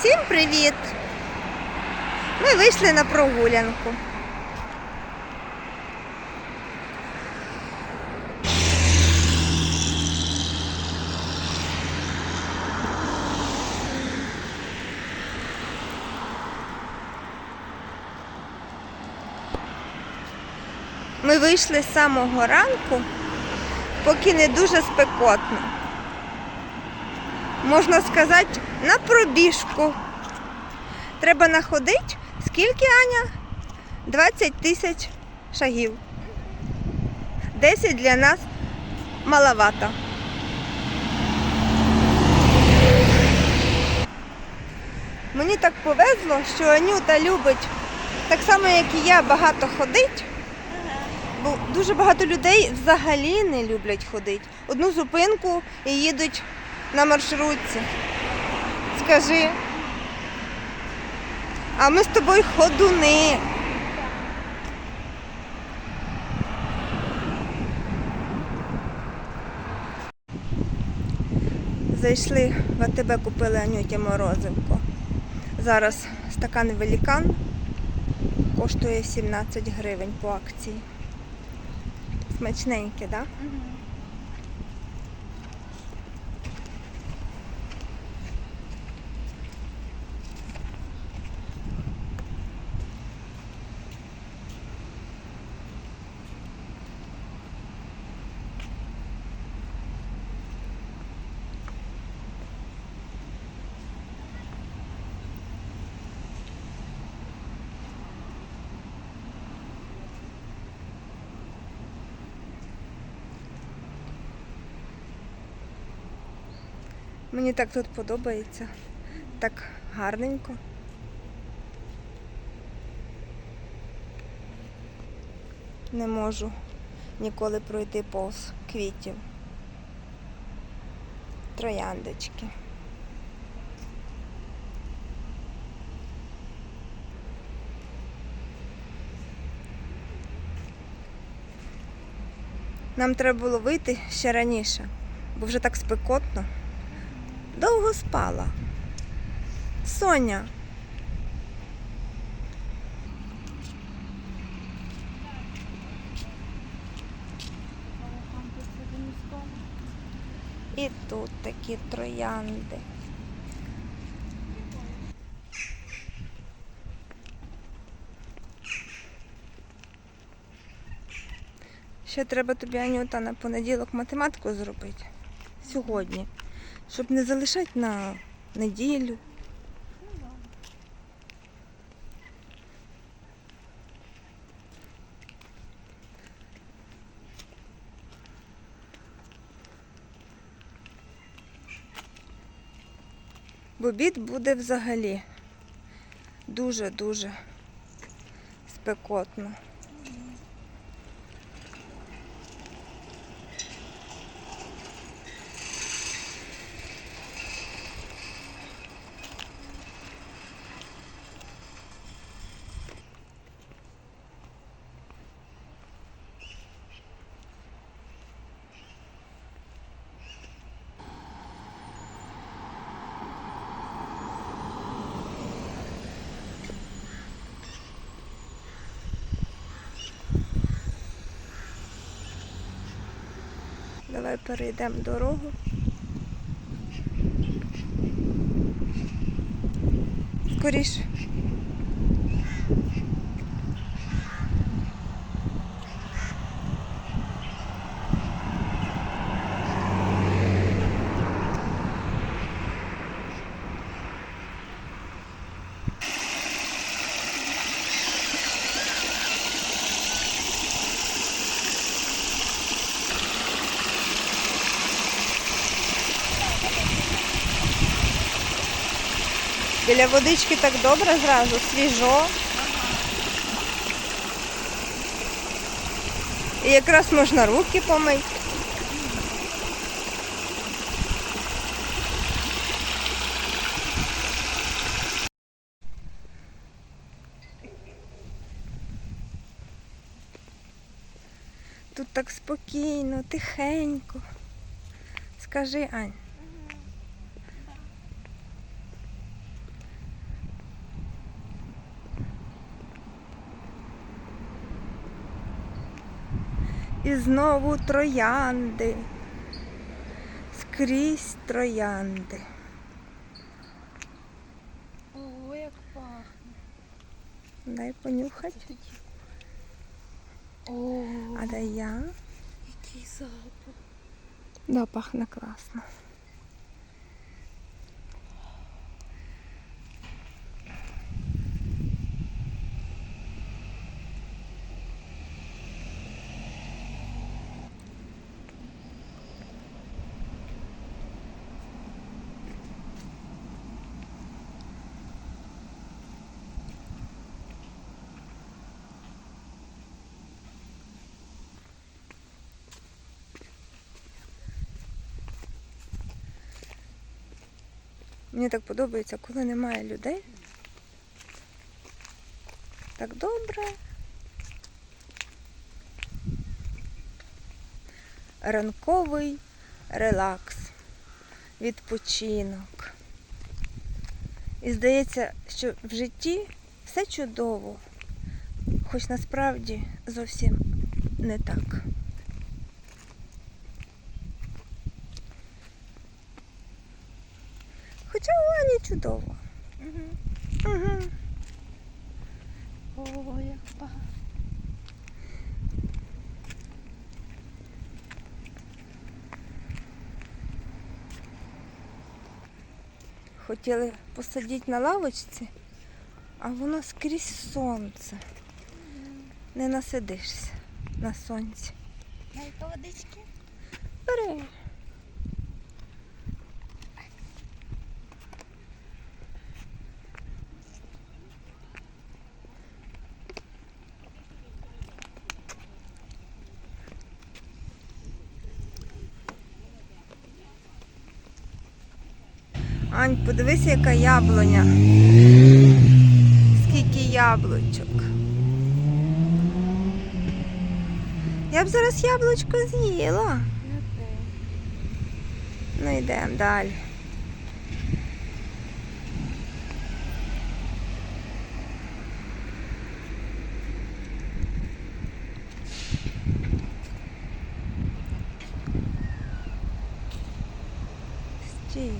Всім привіт! Ми вийшли на прогулянку. Ми вийшли з самого ранку, поки не дуже спекотно. Можна сказати, на пробіжку. Треба находити, скільки Аня? 20 тисяч шагів. 10 для нас маловато. Мені так повезло, що Анюта любить так само, як і я, багато ходить. Бо дуже багато людей взагалі не люблять ходити. Одну зупинку і їдуть на маршрутці. Скажи. А ми з тобою ходуни. Зайшли в АТБ, купили Анюті морозивку. Зараз стакан великан коштує 17 гривень по акції. Смачненьке, так? Да? Мені так тут подобається. Так гарненько. Не можу ніколи пройти повз квітів. Трояндочки. Нам треба було вийти ще раніше, бо вже так спекотно. Довго спала. Соня. І тут такі троянди. Ще треба тобі, Анюта, на понеділок математику зробити. Сьогодні. Щоб не залишати на неділю. В обід буде взагалі дуже-дуже спекотно. Давай перейдемо дорогу. Скоріше. Біля водички так добре зразу, свіжо. І якраз можна руки помити. Тут так спокійно, тихенько. Скажи, Ань. І знову троянди. Скрізь троянди. О, як пахне. Дай понюхати. О, А дай я. який запах. Да, пахне класно. Мені так подобається, коли немає людей. Так добре. Ранковий релакс, відпочинок. І здається, що в житті все чудово, хоч насправді зовсім не так. Хоча у Ані чудово. Угу. О, як пахне. Хотіли посадити на лавочці, а воно скрізь сонце. Не насидишся на сонці. Дай-ка водички. Бери. Ань, подивися, яка яблуня. Скільки яблучок. Я б зараз яблучко з'їла. Ну йдемо далі. Стій.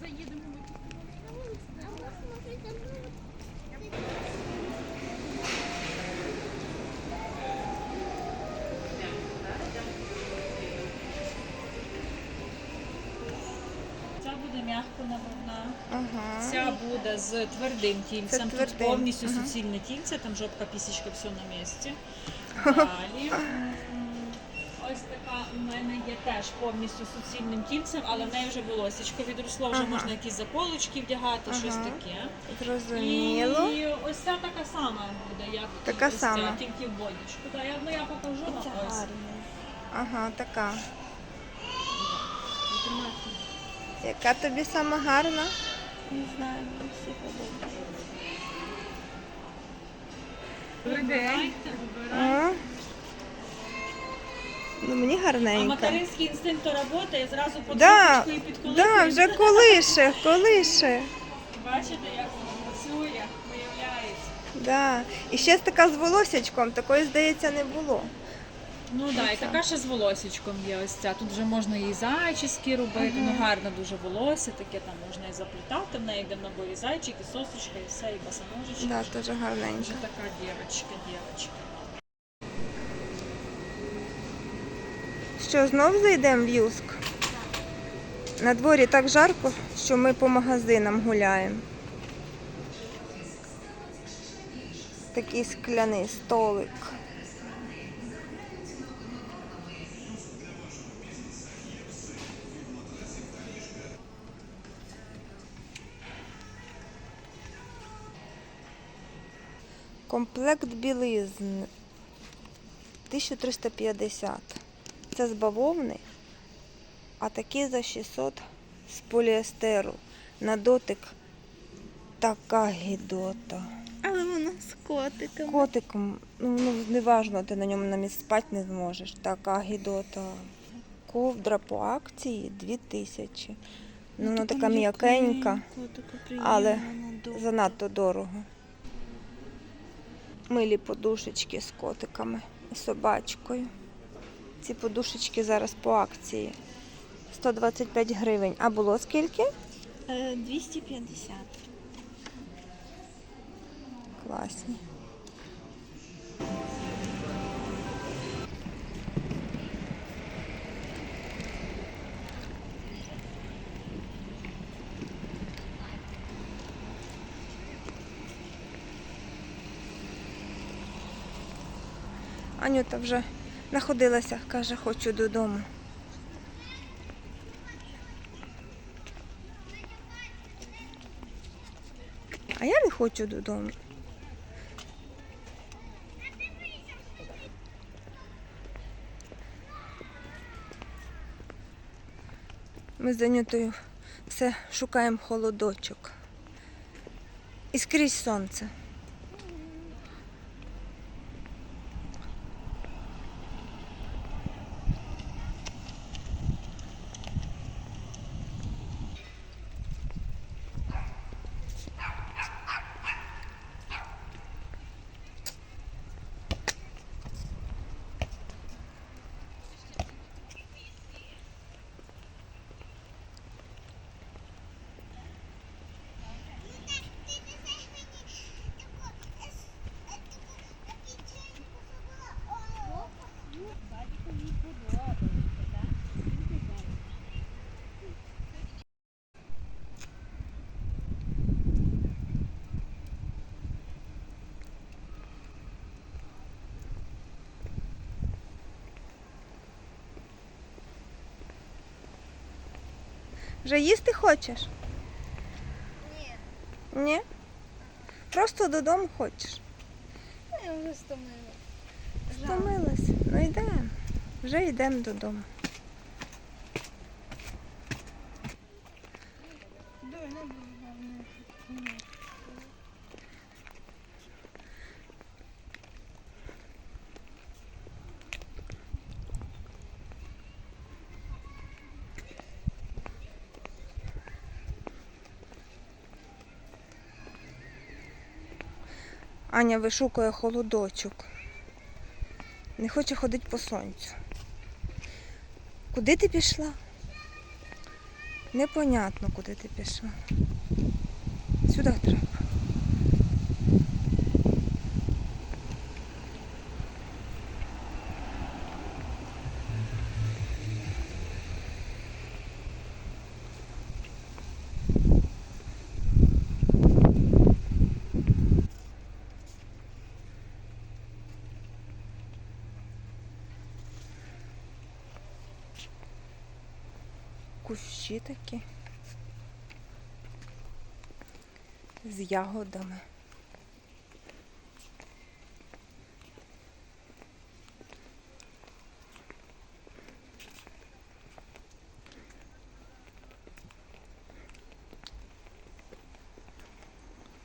Заїдемо ми. Ця буде м'яко наводна. Ага. Ця буде з твердим тільцем. Тут твердим, повністю ага. суцільне тільце, там жопка, пісічка, все на місці. Далі. Ось така у мене є теж повністю суцільним тільцем, але в неї вже волосечко відросло, вже Ага. можна якісь заколочки вдягати, щось Ага. таке. Зрозуміло. І ось ця така сама буде, як Така ось ця, сама. тільки в бодічку. Так, я, ну, я покажу на ось. Ага, така. Яка тобі сама гарна? Не знаю, мені всі подобаються. Вибирайте, вибирайте. А? Ну мені А материнський інстинкт то працює, зразу по Да, і підколити. да, вже колише, колише. Бачите, як воно працює, виявляється. Да. І ще така з волосячком, такої, здається, не було. Ну так, да, і така ще з волосічком є ось ця. Тут вже можна і зайчиски робити, ну гарно дуже волосся, таке там можна і заплітати, в неї йде в наборі зайчик, і сосочка, і все, і босоножечка. Да, дуже гарненька. Вже така дівчинка, дівчинка. Що, знов зайдемо в Юск? На дворі так жарко, що ми по магазинам гуляємо. Такий скляний столик. Комплект білизн 1350. Це з бавовни, а такі за 600 з поліестеру. На дотик така гідота. Але вона з котиком. Котиком, ну, ну неважно, ти на ньому на місці спати не зможеш. Така гідота. Ковдра по акції 2000. Ну, вона така м'якенька, але занадто дорого. Милі подушечки з котиками і собачкою. Ці подушечки зараз по акції. 125 гривень. А було скільки? 250. Класні. Анюта вже находилася, каже, хочу додому. А я не хочу додому. Ми з Анютою все шукаємо холодочок. І скрізь сонце. Вже їсти хочеш? Ні, Ні? Просто додому хочеш. я вже стомила. Стомилася. Ну йдемо. Вже йдемо додому. Аня вишукує холодочок. Не хоче ходити по сонцю. Куди ти пішла? Непонятно, куди ти пішла. Сюди треба. Кущі такі. З ягодами.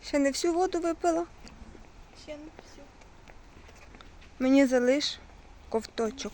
Ще не всю воду випила. Ще не все. Мені залиш ковточок.